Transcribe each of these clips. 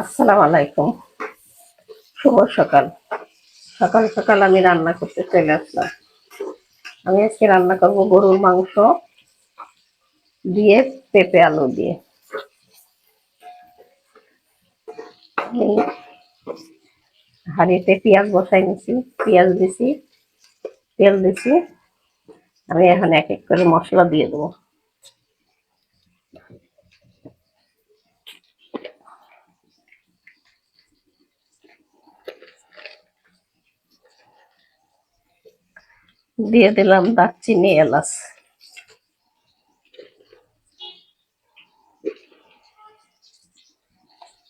আসসালামু আলাইকুম। শুভ সকাল। সকাল সকাল আমি রান্না করতে চলে আসলাম। আমি আজকে রান্না করব গরুর মাংস। দিয়ে পেঁপে আলু দিয়ে। এই হাঁড়িতে পেঁয়াজ বসাই নিছি, পেঁয়াজ দিছি, তেল দিছি। আমি এখন এক এক করে মশলা দিয়ে দেবো। দিয়ে দিলাম দারচিনি এলাচ।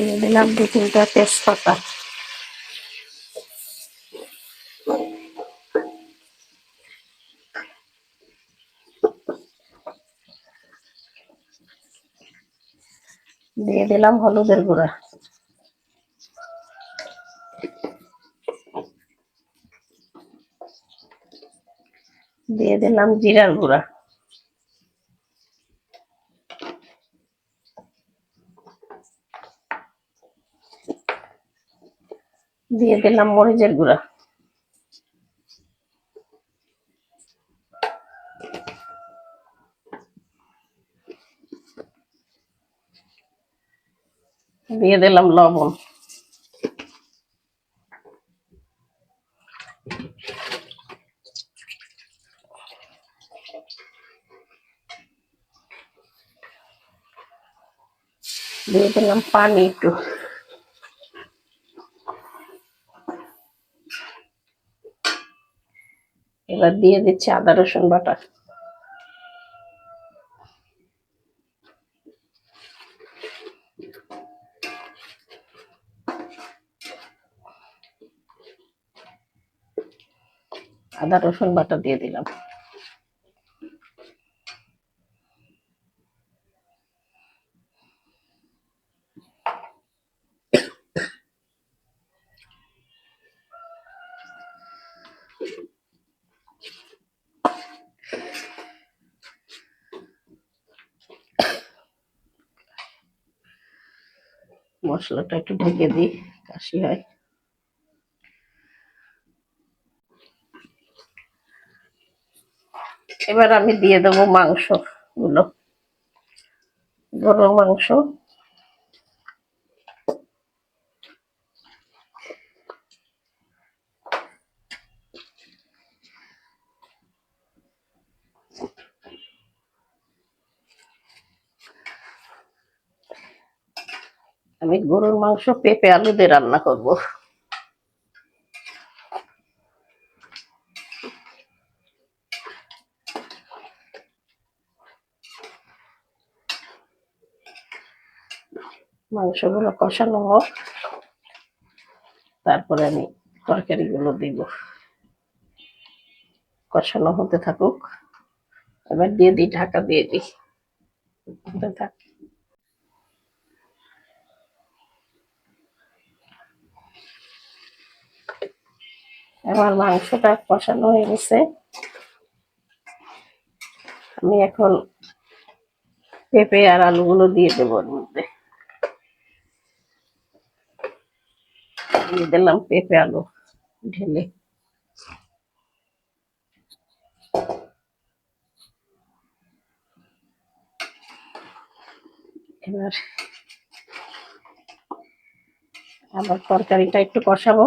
দিয়ে দিলাম দু তিনটা তেজপাতা। দিয়ে দিলাম হলুদের গুঁড়া। দিয়ে দিলাম জিরার গুঁড়া। দিয়ে দিলাম মরিচের গুঁড়া। দিয়ে দিলাম লবণ। দিয়ে দিলাম পানি একটু। এবার দিয়ে দিচ্ছি আদা রসুন বাটা। আদা রসুন বাটা দিয়ে দিলাম। মশলাটা একটু ঢেকে দিই কাশি হয়। এবার আমি দিয়ে দেবো মাংসগুলো গরুর মাংস। আমি গরুর মাংস পেঁপে আলু দিয়ে রান্না করব। মাংসগুলো কষানো হোক, তারপরে আমি তরকারিগুলো দিব। কষানো হতে থাকুক। এবার দিয়ে দিই, ঢাকা দিয়ে দিই। থাক। আমার মাংসটা কষানো হয়ে গেছে। আমি এখন পেঁপে আর আলুগুলো দিয়ে দেবো ওর মধ্যে। দিয়ে দিলাম পেঁপে আলু ঢেলে। এবার আবার তরকারিটা একটু কষাবো।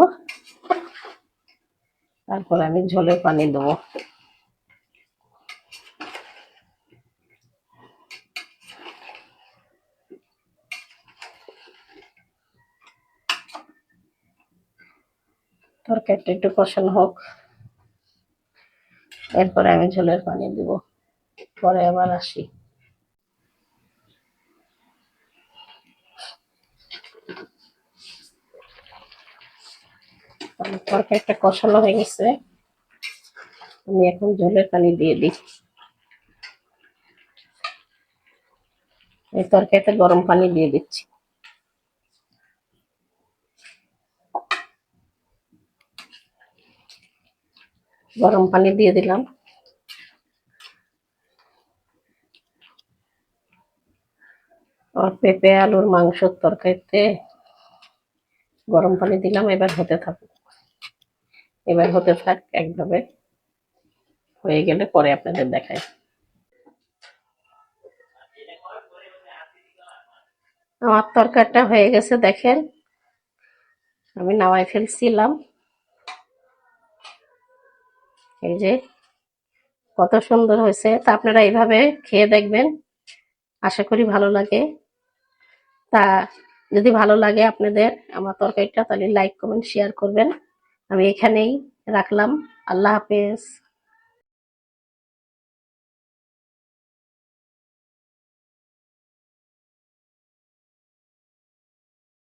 তারপর আমি ঝোলে পানি দেবো। তরকারিটা একটু কষানো হোক। এরপরে আমি ঝোলের পানি দিব। পরে আবার আসি। আমার তরকারিটা কষানো হয়ে গেছে। আমি এখন ঝোলের পানি দিয়ে দিই। এই তরকারিতে গরম পানি দিয়ে দিচ্ছি। গরম পানি দিয়ে দিলাম। আর পেঁপে, আলুর মাংসর তরকারিতে গরম পানি দিলাম, এবার হতে থাকুক। এবার হতে থাক, একভাবে হয়ে গেলে পরে আপনাদের দেখাই আমার তরকারিটা হয়ে গেছে, দেখেন। আমি নামাই ফেলছিলাম। এই যে, কত সুন্দর হয়েছে। তা আপনারা এইভাবে খেয়ে দেখবেন। আশা করি ভালো লাগে। তা যদি ভালো লাগে আপনাদের আমার তরকারিটা, তাহলে লাইক কমেন্ট শেয়ার করবেন। আমি এখানেই রাখলাম। আল্লাহ হাফেজ।